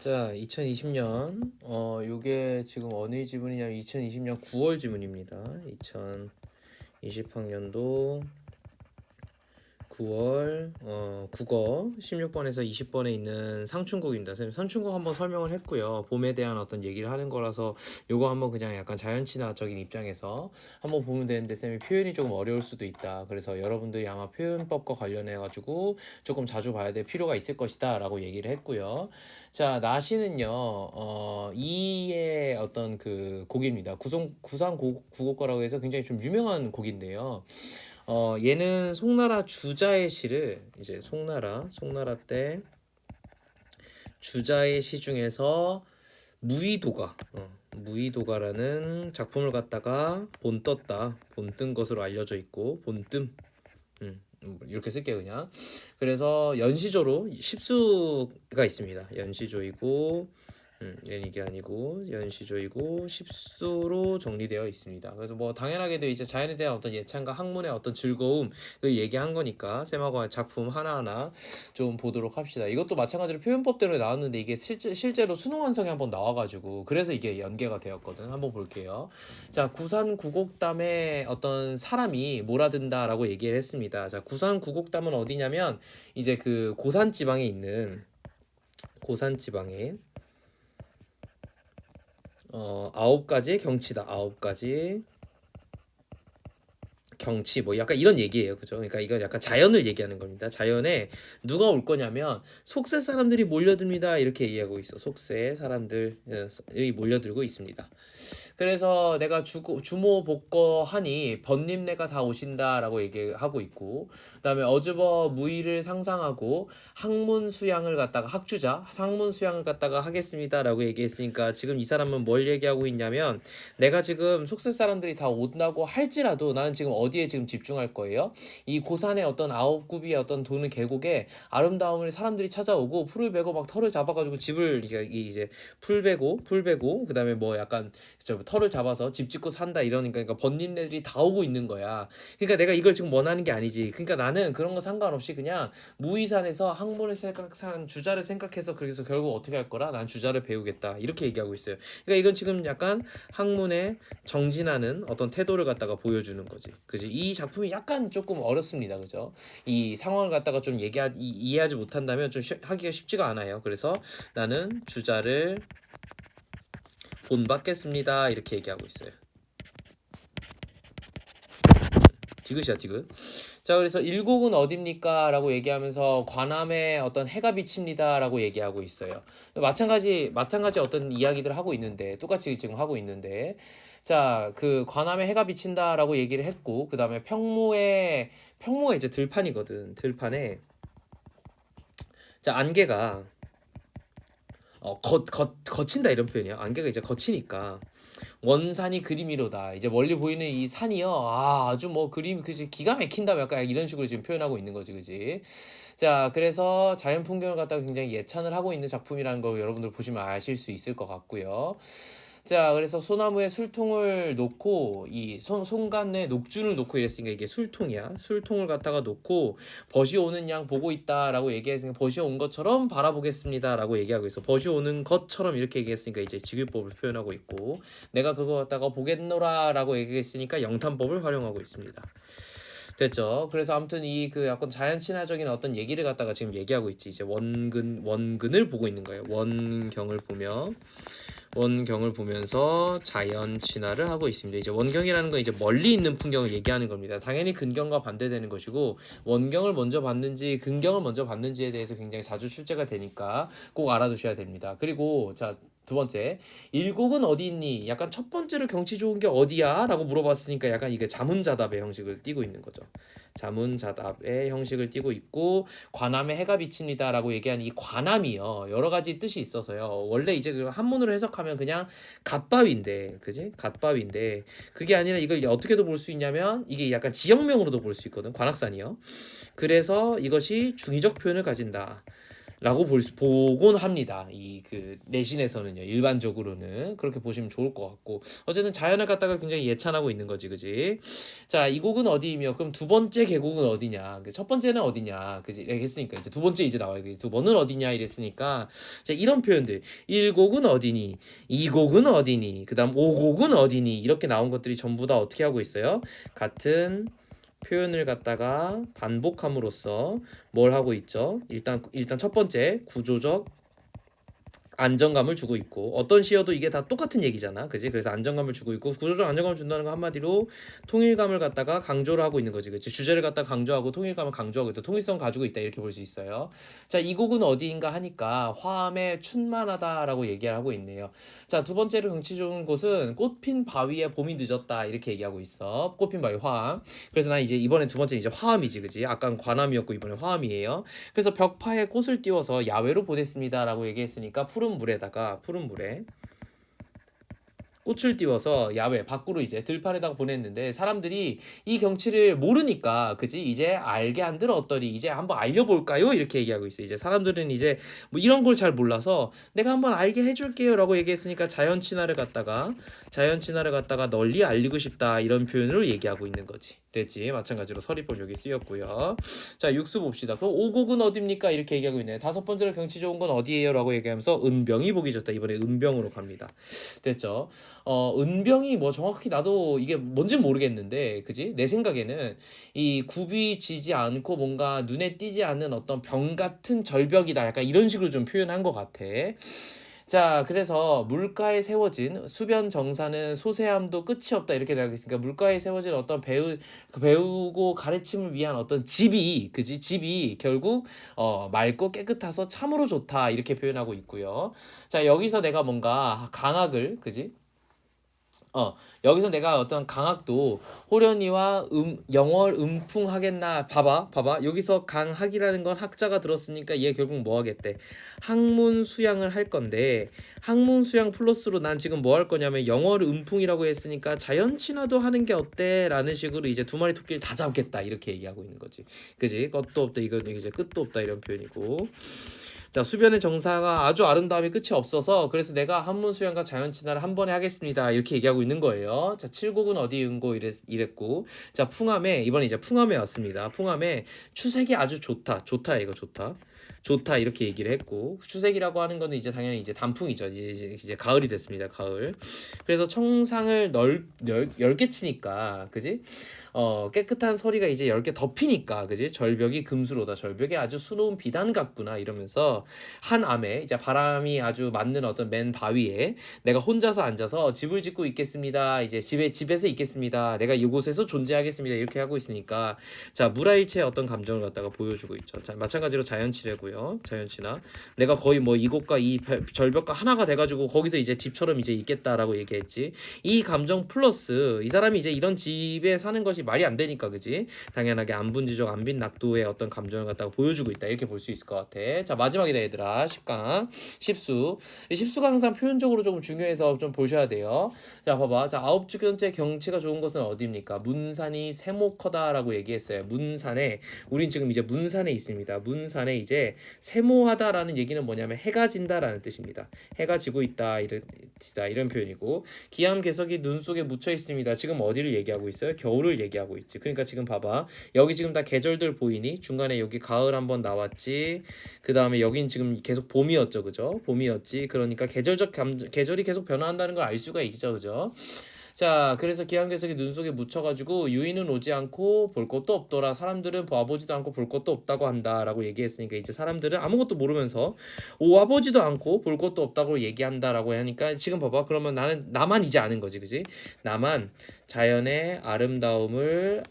자, 2020년 어 요게 지금 어느 지문이냐면 2020년 9월 지문입니다. 2020학년도 9월 어 국어 16번에서 20번에 있는 상충국입니다. 선생님 상충국 한번 설명을 했고요. 봄에 대한 어떤 얘기를 하는 거라서 요거 한번 그냥 약간 자연친화적인 입장에서 한번 보면 되는데 쌤이 표현이 조금 어려울 수도 있다. 그래서 여러분들이 아마 표현법과 관련해 가지고 조금 자주 봐야 될 필요가 있을 것이다라고 얘기를 했고요. 자, 나시는요. 어 이의 어떤 그 곡입니다. 구성 구상 곡 구곡가라고 해서 굉장히 좀 유명한 곡인데요. 어 얘는 송나라 주자의 시를 이제 송나라 송나라 때 주자의 시 중에서 무의도가 어, 무의도가라는 작품을 갖다가 본떴다 본뜬 것으로 알려져 있고 본뜸. 음, 이렇게 쓸게요 그냥. 그래서 연시조로 십수가 있습니다. 연시조이고 음, 얘는 이게 아니고 연시조이고 십수로 정리되어 있습니다. 그래서 뭐 당연하게도 이제 자연에 대한 어떤 예찬과 학문의 어떤 즐거움을 얘기한 거니까 쌤하고 작품 하나하나 좀 보도록 합시다. 이것도 마찬가지로 표현법대로 나왔는데 이게 실제, 실제로 수능 완성에 한번 나와가지고 그래서 이게 연계가 되었거든. 한번 볼게요. 자 구산 구곡담에 어떤 사람이 몰아든다라고 얘기를 했습니다. 자 구산 구곡담은 어디냐면 이제 그 고산 지방에 있는 고산 지방에 어 아홉 가지의 경치다. 아홉 가지 경치 뭐 약간 이런 얘기예요. 그죠? 그러니까 이거 약간 자연을 얘기하는 겁니다. 자연에 누가 올 거냐면 속세 사람들이 몰려듭니다. 이렇게 얘기하고 있어. 속세 사람들이 몰려들고 있습니다. 그래서 내가 주, 주모 복거 하니 번님네가 다 오신다라고 얘기하고 있고 그다음에 어주버 무의를 상상하고 학문 수양을 갖다가 학주자 상문 수양을 갖다가 하겠습니다라고 얘기했으니까 지금 이 사람은 뭘 얘기하고 있냐면 내가 지금 속세 사람들이 다 온다고 할지라도 나는 지금 어디에 지금 집중할 거예요? 이 고산의 어떤 아홉 굽이의 어떤 도는 계곡에 아름다움을 사람들이 찾아오고 풀을 베고 막 털을 잡아가지고 집을 이제 풀 베고 풀 베고 그다음에 뭐 약간 저 털을 잡아서 집 짓고 산다 이러니까 그러니까 번님네들이 다 오고 있는 거야. 그러니까 내가 이걸 지금 원하는 게 아니지. 그러니까 나는 그런 거 상관없이 그냥 무의산에서 학문을 생각한 주자를 생각해서 그래서 결국 어떻게 할 거라 난 주자를 배우겠다 이렇게 얘기하고 있어요. 그러니까 이건 지금 약간 학문에 정진하는 어떤 태도를 갖다가 보여주는 거지. 그지? 이 작품이 약간 조금 어렵습니다. 그죠? 이 상황을 갖다가 좀 얘기하 이, 이해하지 못한다면 좀 쉬, 하기가 쉽지가 않아요. 그래서 나는 주자를 본받겠습니다. 이렇게 얘기하고 있어요. 디귿이야 디귿. 자 그래서 일곡은 어딥니까? 라고 얘기하면서 관함에 어떤 해가 비칩니다 라고 얘기하고 있어요 마찬가지 마찬가지 어떤 이야기들을 하고 있는데 똑같이 지금 하고 있는데 자 그 관함에 해가 비친다 라고 얘기를 했고 그 다음에 평무에 평무가 이제 들판이거든 들판에 자 안개가 어, 거, 거, 거친다 이런 표현이야. 안개가 이제 거치니까 원산이 그림이로다. 이제 멀리 보이는 이 산이요. 아, 아주 뭐 그림 그지 기가 막힌다 약간 이런 식으로 지금 표현하고 있는 거지, 그지? 자, 그래서 자연 풍경을 갖다가 굉장히 예찬을 하고 있는 작품이라는 거 여러분들 보시면 아실 수 있을 것 같고요. 자, 그래서 소나무에 술통을 놓고 이 손, 손간에 녹준을 놓고 이랬으니까 이게 술통이야. 술통을 갖다가 놓고 벗이 오는 양 보고 있다라고 얘기했으니까 벗이 온 것처럼 바라보겠습니다라고 얘기하고 있어. 벗이 오는 것처럼 이렇게 얘기했으니까 이제 직유법을 표현하고 있고 내가 그거 갖다가 보겠노라라고 얘기했으니까 영탄법을 활용하고 있습니다. 됐죠. 그래서 아무튼 이 그 약간 자연 친화적인 어떤 얘기를 갖다가 지금 얘기하고 있지. 이제 원근 원근을 보고 있는 거예요. 원경을 보며 원경을 보면서 자연 친화를 하고 있습니다. 이제 원경이라는 건 이제 멀리 있는 풍경을 얘기하는 겁니다. 당연히 근경과 반대되는 것이고 원경을 먼저 봤는지 근경을 먼저 봤는지에 대해서 굉장히 자주 출제가 되니까 꼭 알아두셔야 됩니다. 그리고 자두 번째, 일곡은 어디 있니? 약간 첫 번째로 경치 좋은 게 어디야? 라고 물어봤으니까 약간 이게 자문자답의 형식을 띠고 있는 거죠. 자문자답의 형식을 띠고 있고 관함에 해가 비칩니다 라고 얘기한 이 관함이요 여러 가지 뜻이 있어서요 원래 이제 그 한문으로 해석하면 그냥 갓밥인데 그지 갓밥인데 그게 아니라 이걸 어떻게도 볼 수 있냐면 이게 약간 지역명으로도 볼 수 있거든 관악산이요 그래서 이것이 중의적 표현을 가진다 라고 볼 수, 보곤 합니다. 이 그 내신에서는요. 일반적으로는 그렇게 보시면 좋을 것 같고 어쨌든 자연을 갖다가 굉장히 예찬하고 있는 거지, 그지? 자, 이 곡은 어디이며 그럼 두 번째 계곡은 어디냐? 그첫 번째는 어디냐? 그지? 했으니까 이제 두 번째 이제 나와야 돼. 두 번은 어디냐? 이랬으니까 자, 이런 표현들 일 곡은 어디니? 이 곡은 어디니? 그다음 오 곡은 어디니? 이렇게 나온 것들이 전부 다 어떻게 하고 있어요? 같은 표현을 갖다가 반복함으로써 뭘 하고 있죠? 일단 일단 첫 번째 구조적 안정감을 주고 있고 어떤 시어도 이게 다 똑같은 얘기잖아. 그지? 그래서 안정감을 주고 있고 구조적 안정감을 준다는 거 한마디로 통일감을 갖다가 강조를 하고 있는 거지. 그치? 주제를 갖다가 강조하고 통일감을 강조하고 있다. 통일성 가지고 있다. 이렇게 볼 수 있어요. 자, 이 곡은 어디인가 하니까 화암에 춘만하다라고 얘기를 하고 있네요. 자, 두 번째로 경치 좋은 곳은 꽃핀 바위에 봄이 늦었다. 이렇게 얘기하고 있어. 꽃핀 바위 화암. 그래서 나 이제 이번에 두 번째 이제 화암이지. 그지? 아까는 관암이었고 이번에 화암이에요. 그래서 벽파에 꽃을 띄워서 야외로 보냈습니다라고 얘기했으니까 푸른 물에다가 푸른 물에 꽃을 띄워서 야외 밖으로 이제 들판에다가 보냈는데 사람들이 이 경치를 모르니까 그지? 이제 알게 한들 어떠리 이제 한번 알려볼까요? 이렇게 얘기하고 있어 요. 이제 사람들은 이제 뭐 이런 걸 잘 몰라서 내가 한번 알게 해줄게요라고 얘기했으니까 자연 친화를 갖다가 자연 친화를 갖다가 널리 알리고 싶다 이런 표현으로 얘기하고 있는 거지 됐지 마찬가지로 서리법 여기 쓰였고요. 자 육수 봅시다. 그럼 오곡은 어딥니까? 이렇게 얘기하고 있네 다섯 번째로 경치 좋은 건 어디예요 라고 얘기하면서 은병이 보기 좋다. 이번에 은병으로 갑니다. 됐죠? 어 은병이 뭐 정확히 나도 이게 뭔진 모르겠는데 그지? 내 생각에는 이 굽이 지지 않고 뭔가 눈에 띄지 않는 어떤 병 같은 절벽이다. 약간 이런 식으로 좀 표현한 것 같아 자, 그래서 물가에 세워진 수변 정사는 소세함도 끝이 없다 이렇게 되어 있으니까 물가에 세워진 어떤 배우 그 배우고 가르침을 위한 어떤 집이 그지 집이 결국 어 맑고 깨끗해서 참으로 좋다 이렇게 표현하고 있고요. 자, 여기서 내가 뭔가 강학을 그지 어 여기서 내가 어떤 강학도 호련이와 음 영월 음풍 하겠나 봐봐 봐봐. 여기서 강학이라는 건 학자가 들었으니까 얘 결국 뭐 하겠대? 학문 수양을 할 건데 학문 수양 플러스로 난 지금 뭐 할 거냐면 영월 음풍이라고 했으니까 자연 친화도 하는 게 어때라는 식으로 이제 두 마리 토끼를 다 잡겠다. 이렇게 얘기하고 있는 거지. 그지? 끝도 없다. 이거 이제 끝도 없다. 이런 표현이고 자 수변의 정사가 아주 아름다움이 끝이 없어서 그래서 내가 한문 수양과 자연 친화를 한 번에 하겠습니다 이렇게 얘기하고 있는 거예요. 자 칠곡은 어디 은고 이랬, 이랬 고 자 풍암에 이번에 이제 풍암에 왔습니다. 풍암에 추색이 아주 좋다 좋다 이거 좋다. 좋다 이렇게 얘기를 했고 추색이라고 하는 거는 이제 당연히 이제 단풍이죠. 이제 이제, 가을이 됐습니다 가을. 그래서 청상을 널, 열, 열개 치니까 그지? 어 깨끗한 서리가 이제 열개 덮이니까 그지? 절벽이 금수로다. 절벽에 아주 수놓은 비단 같구나 이러면서 한 암에 이제 바람이 아주 맞는 어떤 맨 바위에 내가 혼자서 앉아서 집을 짓고 있겠습니다. 이제 집에 집에서 있겠습니다. 내가 이곳에서 존재하겠습니다. 이렇게 하고 있으니까 자 무라일체의 어떤 감정을 갖다가 보여주고 있죠. 자 마찬가지로 자연 치레고요 자연치나. 내가 거의 뭐 이곳과 이 별- 절벽과 하나가 돼가지고 거기서 이제 집처럼 이제 있겠다라고 얘기했지. 이 감정 플러스 이 사람이 이제 이런 집에 사는 것이 말이 안 되니까 그지? 당연하게 안분지적 안빈 낙도의 어떤 감정을 갖다가 보여주고 있다. 이렇게 볼 수 있을 것 같아. 자 마지막이다 얘들아. 10강 10수. 이 10수가 항상 표현적으로 조금 중요해서 좀 보셔야 돼요. 자 봐봐. 자 아홉 주견째 경치가 좋은 것은 어디입니까? 문산이 세모커다라고 얘기했어요. 문산에 우린 지금 이제 문산에 있습니다. 문산에 이제 세모하다라는 얘기는 뭐냐면 해가 진다라는 뜻입니다. 해가 지고 있다 이런 이런 표현이고 기암 개석이 눈 속에 묻혀 있습니다. 지금 어디를 얘기하고 있어요? 겨울을 얘기하고 있지. 그러니까 지금 봐봐. 여기 지금 다 계절들 보이니? 중간에 여기 가을 한번 나왔지. 그 다음에 여긴 지금 계속 봄이었죠. 그죠? 봄이었지. 그러니까 계절적 감 계절이 계속 변화한다는 걸 알 수가 있죠. 그죠 자, 그래서 기암괴석이 눈 속에 묻혀가지고 유인은 오지 않고 볼 것도 없더라. 사람들은 와보지도 않고 볼 것도 없다고 한다라고 얘기했으니까 이제 사람들은 아무것도 모르면서 와보지도 않고 볼 것도 없다고 얘기한다라고 하니까 지금 봐봐. 그러면 나는 나만 이제 아는 거지, 그지? 나만 자연의 아름다움을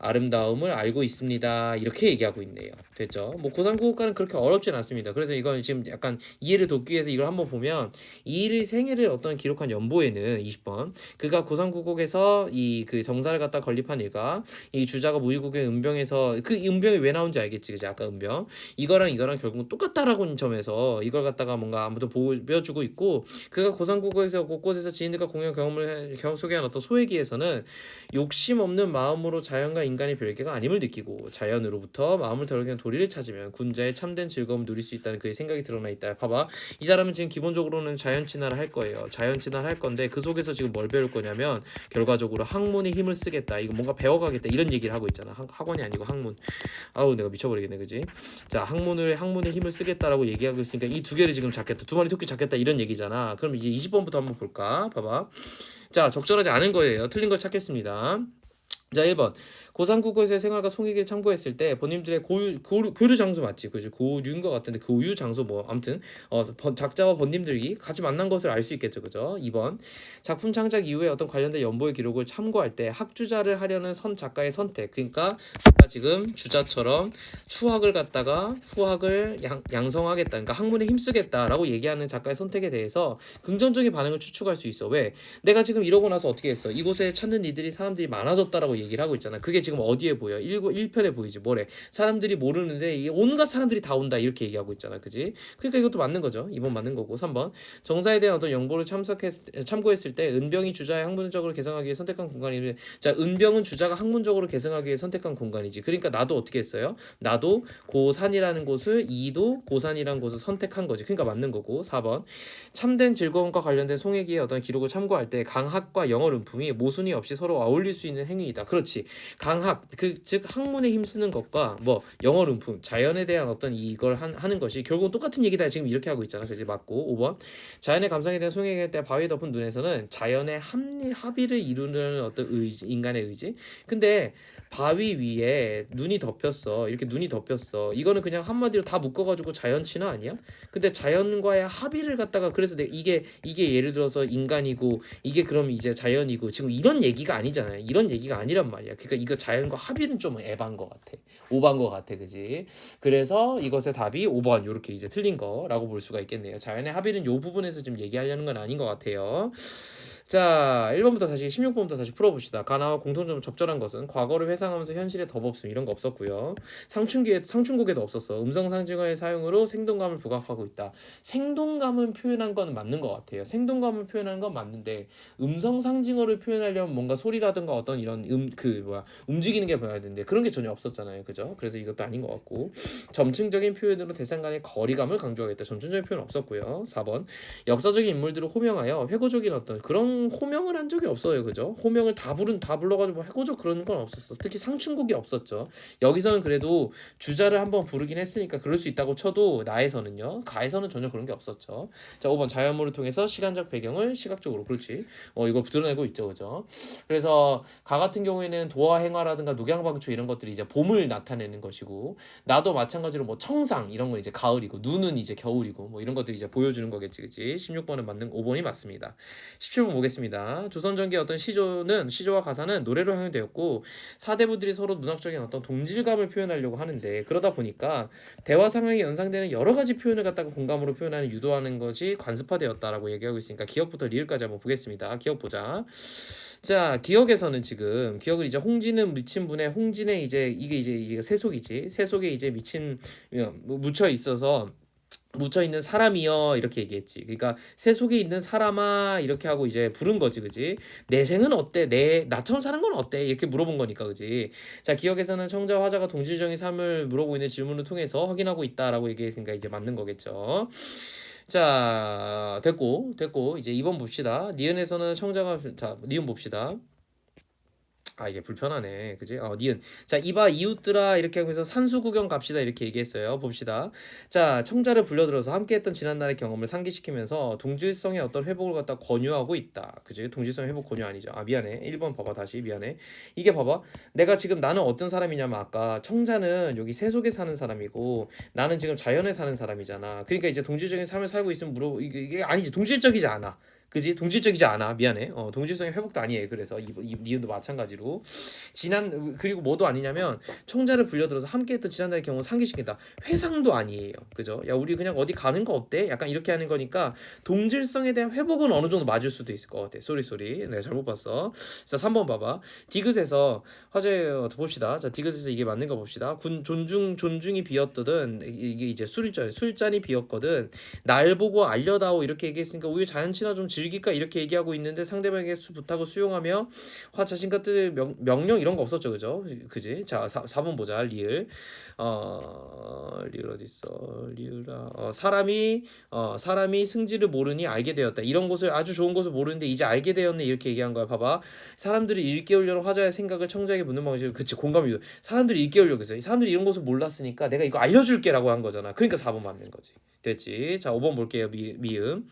아름다움을 알고 있습니다. 이렇게 얘기하고 있네요. 됐죠? 뭐 고3 국어과는 그렇게 어렵진 않습니다. 그래서 이건 지금 약간 이해를 돕기 위해서 이걸 한번 보면 이일의 생애를 어떤 기록한 연보에는 20번 그가 고3국곡에서 이 그 정사를 갖다 건립한 일가 이 주자가 무의국의 은병에서 그 은병이 왜 나온지 알겠지 그지 아까 은병 이거랑 이거랑 결국은 똑같다라고 점에서 이걸 갖다가 뭔가 아무튼 보여주고 있고 그가 고3 국어에서 곳곳에서 지인들과 공연 경험을 해- 경험 소개한 어떤 소회기에서는 욕심 없는 마음으로 자연과 인간의 별개가 아님을 느끼고 자연으로부터 마음을 덜어내는 도리를 찾으면 군자의 참된 즐거움을 누릴 수 있다는 그의 생각이 드러나 있다. 봐봐. 이 사람은 지금 기본적으로는 자연 진화를 할 거예요. 자연 진화를 할 건데 그 속에서 지금 뭘 배울 거냐면 결과적으로 학문의 힘을 쓰겠다. 이거 뭔가 배워가겠다. 이런 얘기를 하고 있잖아. 학, 학원이 아니고 학문. 아우 내가 미쳐버리겠네, 그지? 자, 학문을 학문의 힘을 쓰겠다라고 얘기하고 있으니까 이 두 개를 지금 잡겠다. 두 마리 토끼 잡겠다 이런 얘기잖아. 그럼 이제 20번부터 한번 볼까? 봐봐. 자, 적절하지 않은 거예요. 틀린 걸 찾겠습니다. 자, 1번. 고3 국어에서의 생활과 송익을 참고했을 때 본인들의 고유, 장소 맞지? 그죠? 고유인 것 같은데 고유 장소 뭐 아무튼 어, 번- 작자와 번님들이 같이 만난 것을 알 수 있겠죠. 그죠? 2번. 작품 창작 이후에 어떤 관련된 연보의 기록을 참고할 때 학주자를 하려는 선 작가의 선택. 그러니까 아까 지금 주자처럼 추학을 갖다가 후학을 양, 양성하겠다. 그러니까 학문에 힘쓰겠다라고 얘기하는 작가의 선택에 대해서 긍정적인 반응을 추측할 수 있어. 왜? 내가 지금 이러고 나서 어떻게 했어? 이곳에 찾는 이들이 사람들이 많아졌다라고 얘기를 하고 있잖아. 그게 지금 어디에 보여? 1, 1편에 보이지. 뭐래? 사람들이 모르는데 이 온갖 사람들이 다 온다. 이렇게 얘기하고 있잖아. 그지? 그러니까 이것도 맞는 거죠. 2번 맞는 거고. 3번. 정사에 대한 어떤 연구를 참석했 참고했을 때 은병이 주자의 학문적으로 개성하기 위해 선택한 공간이 자, 은병은 주자가 학문적으로 개성하기 위해 선택한 공간이지. 그러니까 나도 어떻게 했어요? 나도 고산이라는 곳을 이도 고산이라는 곳을 선택한 거지. 그러니까 맞는 거고. 4번. 참된 즐거움과 관련된 송혜기의 어떤 기록을 참고할 때 강학과 영어 름품이 모순이 없이 서로 어울릴 수 있는 행위이다. 그렇지. 강학 그 즉 학문에 힘쓰는 것과 뭐 영어 름품 자연에 대한 어떤 이걸 한, 하는 것이 결국은 똑같은 얘기다. 지금 이렇게 하고 있잖아. 그지 맞고 5번. 자연의 감상에 대한 송혜기에 때 바위에 덮은 눈에서는 자연의 합리 합의를 이루는 어떤 의지 인간의 의지. 근데 바위 위에 눈이 덮였어. 이렇게 눈이 덮였어. 이거는 그냥 한마디로 다 묶어가지고 자연 친화 아니야? 근데 자연과의 합의를 갖다가 그래서 내 이게 이게 예를 들어서 인간이고 이게 그럼 이제 자연이고 지금 이런 얘기가 아니잖아요. 이런 얘기가 아니란 말이야. 그러니까 이거 자연과 합의는 좀 에반 것 같아. 오반 것 같아, 그지? 그래서 이것의 답이 5번 이렇게 이제 틀린 거라고 볼 수가 있겠네요. 자연의 합의는 요 부분에서 좀 얘기하려는 건 아닌 것 같아요. 자, 1번부터 다시 16번부터 다시 풀어봅시다. 가나와 공통점 적절한 것은 과거를 회상하면서 현실에 덧없음 이런 거 없었고요. 상충기에 상충곡에도 없었어. 음성 상징어의 사용으로 생동감을 부각하고 있다. 생동감을 표현한 건 맞는 것 같아요. 생동감을 표현하는 건 맞는데 음성 상징어를 표현하려면 뭔가 소리라든가 어떤 이런 음 그 뭐야 움직이는 게 보여야 되는데 그런 게 전혀 없었잖아요. 그죠? 그래서 이것도 아닌 것 같고 점층적인 표현으로 대상 간의 거리감을 강조하겠다. 점층적인 표현 없었고요. 4번 역사적인 인물들을 호명하여 회고적인 어떤 그런 호명을 한 적이 없어요. 그죠? 호명을 다 부른 다 불러가지고 뭐 회고적 그런 건 없었어. 특히 상충곡이 없었죠. 여기서는 그래도 주자를 한번 부르긴 했으니까 그럴 수 있다고 쳐도 나에서는요. 가에서는 전혀 그런 게 없었죠. 자, 5번 자연물을 통해서 시간적 배경을 시각적으로 그렇지. 어 이거 드러내고 있죠. 그죠? 그래서 가 같은 경우에는 도화 행화라든가 녹양방초 이런 것들이 이제 봄을 나타내는 것이고 나도 마찬가지로 뭐 청상 이런 건 이제 가을이고 눈은 이제 겨울이고 뭐 이런 것들이 이제 보여주는 거겠지. 그지? 16번은 맞는 5번이 맞습니다. 17번 보겠습니다. 조선 전기의 어떤 시조는 시조와 가사는 노래로 향유되었고 사대부들이 서로 문학적인 어떤 동질감을 표현하려고 하는데 그러다 보니까 대화 상황에 연상되는 여러 가지 표현을 갖다가 공감으로 표현하는 유도하는 것이 관습화되었다라고 얘기하고 있으니까 기억부터 리을까지 한번 보겠습니다. 기억 보자. 자, 기억에서는 지금 기억을 이제 홍진은 미친 분의 홍진에 이제 이게 이제 이게 세속이지. 세속에 이제 미친 어, 묻혀 있어서 묻혀 있는 사람이여 이렇게 얘기했지. 그러니까 새 속에 있는 사람아 이렇게 하고 이제 부른 거지, 그지? 내 생은 어때? 내 나처럼 사는 건 어때? 이렇게 물어본 거니까, 그지? 자, 기억에서는 청자 화자가 동질적인 삶을 물어보고 있는 질문을 통해서 확인하고 있다라고 얘기했으니까 이제 맞는 거겠죠. 자, 됐고, 됐고 이제 2번 봅시다. 니은에서는 청자가 자, 니은 봅시다. 아 이게 불편하네. 그지? 어 니은. 자 이봐 이웃들아 이렇게 하면서 산수 구경 갑시다. 이렇게 얘기했어요. 봅시다. 자 청자를 불려들어서 함께했던 지난날의 경험을 상기시키면서 동질성의 어떤 회복을 갖다 권유하고 있다. 그지? 동질성 회복 권유 아니죠. 아 미안해. 1번 봐봐 다시. 미안해. 이게 봐봐. 내가 지금 나는 어떤 사람이냐면 아까 청자는 여기 세속에 사는 사람이고 나는 지금 자연에 사는 사람이잖아. 그러니까 이제 동질적인 삶을 살고 있으면 물어 이게, 이게 아니지. 동질적이지 않아 그지? 동질적이지 않아. 미안해. 어 동질성의 회복도 아니에요 그래서 이, 이 니은도 마찬가지로. 지난 그리고 뭐도 아니냐면 청자를 불려들어서 함께했던 지난달의 경우 상기시킨다. 회상도 아니에요. 그죠? 야 우리 그냥 어디 가는 거 어때? 약간 이렇게 하는 거니까 동질성에 대한 회복은 어느 정도 맞을 수도 있을 것 같아. 쏘리 쏘리. 내가 잘못 봤어. 자 3번 봐봐. 디귿에서 화제 어, 봅시다. 자 디귿에서 이게 맞는 거 봅시다. 군 존중 존중이 비었거든. 이게 이제 술잔 술잔이 비었거든. 날 보고 알려다오 이렇게 얘기했으니까 우리 자연 친화 좀 즐길까? 이렇게 얘기하고 있는데 상대방에게 수 부탁을 수용하며 화 자신과 뜻 명, 명령 이런 거 없었죠. 그죠? 그지? 자 4, 4번 보자. 리을. 어 리을 어디 있어? 리을아 어, 사람이 어 사람이 승지를 모르니 알게 되었다. 이런 것을 아주 좋은 것을 모르는데 이제 알게 되었네. 이렇게 얘기한 거야. 봐봐. 사람들이 일깨우려는 화자의 생각을 청자에게 묻는 방식이 그치 공감이 사람들이 일깨우려고 했어 사람들이 이런 것을 몰랐으니까 내가 이거 알려줄게라고 한 거잖아. 그러니까 4번 맞는 거지. 됐지? 자 5번 볼게요. 미, 미음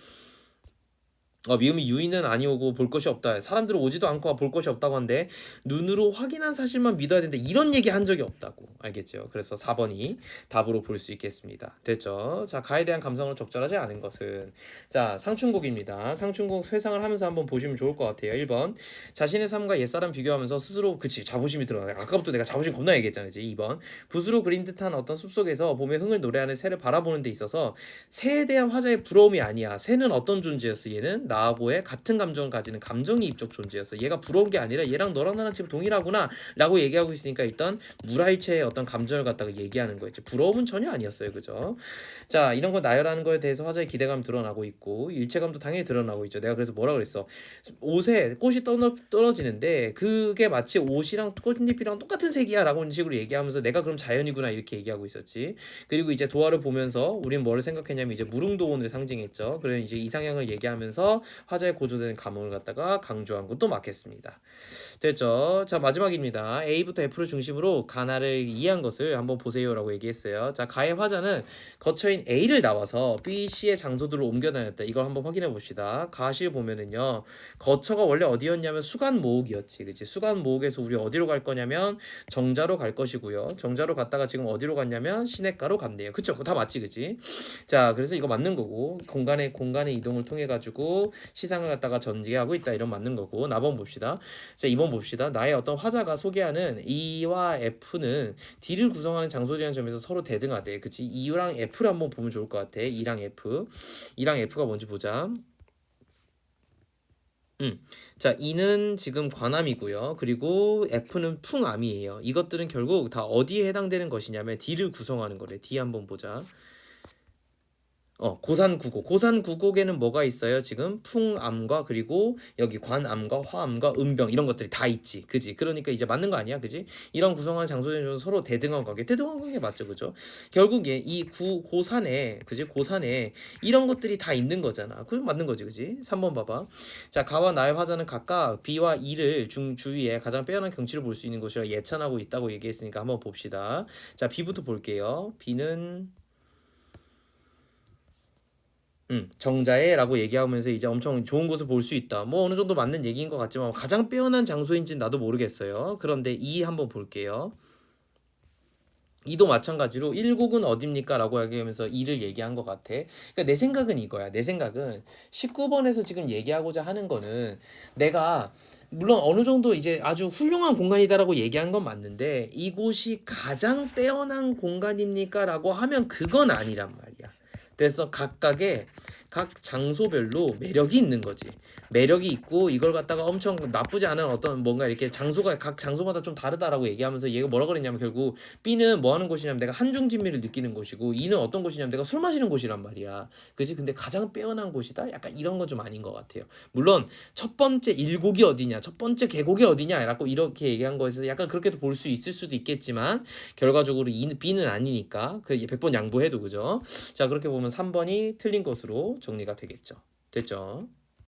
어, 미음이 유인은 아니오고 볼 것이 없다. 사람들은 오지도 않고 볼 것이 없다고 한데 눈으로 확인한 사실만 믿어야 된다. 이런 얘기 한 적이 없다고. 알겠죠? 그래서 4번이 답으로 볼 수 있겠습니다. 됐죠? 자, 가에 대한 감성으로 적절하지 않은 것은 자, 상충곡입니다. 상충곡 회상을 하면서 한번 보시면 좋을 것 같아요. 1번. 자신의 삶과 옛사람 비교하면서 스스로 그치 자부심이 드러나. 아까부터 내가 자부심 겁나 얘기했잖아요. 이제 2번. 붓으로 그린 듯한 어떤 숲속에서 봄의 흥을 노래하는 새를 바라보는 데 있어서 새에 대한 화자의 부러움이 아니야. 새는 어떤 존재였어? 얘는 나하고의 같은 감정을 가지는 감정이입적 존재였어. 얘가 부러운 게 아니라 얘랑 너랑 나랑 지금 동일하구나라고 얘기하고 있으니까 일단 물화일체의 어떤 감정을 갖다가 얘기하는 거였지. 부러움은 전혀 아니었어요, 그죠? 자, 이런 거 나열하는 거에 대해서 화자의 기대감 드러나고 있고 일체감도 당연히 드러나고 있죠. 내가 그래서 뭐라 그랬어? 옷에 꽃이 떨어, 떨어지는데 그게 마치 옷이랑 꽃잎이랑 똑같은 색이야라고 하는 식으로 얘기하면서 내가 그럼 자연이구나 이렇게 얘기하고 있었지. 그리고 이제 도화를 보면서 우린 뭐를 생각했냐면 이제 무릉도원을 상징했죠. 그래서 이제 이상향을 얘기하면서 화자의 고조되는 감흥을 갖다가 강조한 것도 맞겠습니다. 됐죠? 자 마지막입니다. A부터 F를 중심으로 가나를 이해한 것을 한번 보세요라고 얘기했어요. 자 가의 화자는 거처인 A를 나와서 B, C의 장소들을 옮겨 다녔다. 이걸 한번 확인해 봅시다. 가시 보면은요. 거처가 원래 어디였냐면 수간 모옥이었지. 그치? 수간 모옥에서 우리 어디로 갈 거냐면 정자로 갈 것이고요. 정자로 갔다가 지금 어디로 갔냐면 시냇가로 갔네요. 그쵸? 다 맞지, 그치? 자, 그래서 이거 맞는 거고 공간의 공간의 이동을 통해 가지고 시상을 갖다가 전개하고 있다 이런 맞는 거고 나번 봅시다. 자, 2번 봅시다. 나의 어떤 화자가 소개하는 E와 F는 D를 구성하는 장소라는 점에서 서로 대등하대. 그치? E랑 F를 한번 보면 좋을 것 같아. E랑 F. E랑 F가 뭔지 보자. 음. 자, E는 지금 관암이고요. 그리고 F는 풍암이에요. 이것들은 결국 다 어디에 해당되는 것이냐면 D를 구성하는 거래. D 한번 보자. 어, 고산 구곡. 고산 구곡에는 뭐가 있어요? 지금 풍암과 그리고 여기 관암과 화암과 음병 이런 것들이 다 있지. 그지? 그러니까 이제 맞는 거 아니야? 그지? 이런 구성한 장소들은 서로 대등한 관계. 대등한 관계 맞죠? 그죠? 결국에 이 구, 고산에, 그지? 고산에 이런 것들이 다 있는 거잖아. 그 맞는 거지. 그지? 3번 봐봐. 자, 가와 나의 화자는 각각 B와 E를 중 주위에 가장 빼어난 경치를 볼 수 있는 곳이라 예찬하고 있다고 얘기했으니까 한번 봅시다. 자, B부터 볼게요. B는 음, 정자에라고 얘기하면서 이제 엄청 좋은 곳을 볼 수 있다. 뭐 어느 정도 맞는 얘기인 것 같지만 가장 빼어난 장소인지는 나도 모르겠어요. 그런데 이 한번 볼게요. 이도 마찬가지로 일곡은 어딥니까? 라고 얘기하면서 이를 얘기한 것 같아. 그러니까 내 생각은 이거야. 내 생각은 19번에서 지금 얘기하고자 하는 거는 내가 물론 어느 정도 이제 아주 훌륭한 공간이다라고 얘기한 건 맞는데 이곳이 가장 빼어난 공간입니까? 라고 하면 그건 아니란 말이야. 그래서 각각의 각 장소별로 매력이 있는 거지. 매력이 있고 이걸 갖다가 엄청 나쁘지 않은 어떤 뭔가 이렇게 장소가 각 장소마다 좀 다르다라고 얘기하면서 얘가 뭐라 그랬냐면 결국 B는 뭐 하는 곳이냐면 내가 한중 진미를 느끼는 곳이고 E는 어떤 곳이냐면 내가 술 마시는 곳이란 말이야. 그지? 근데 가장 빼어난 곳이다? 약간 이런 건 좀 아닌 것 같아요. 물론 첫 번째 일곡이 어디냐, 첫 번째 계곡이 어디냐, 라고 이렇게 얘기한 거에서 약간 그렇게도 볼 수 있을 수도 있겠지만 결과적으로 E는 B는 아니니까 그 100번 양보해도 그죠? 자 그렇게 보면 3번이 틀린 것으로 정리가 되겠죠. 됐죠?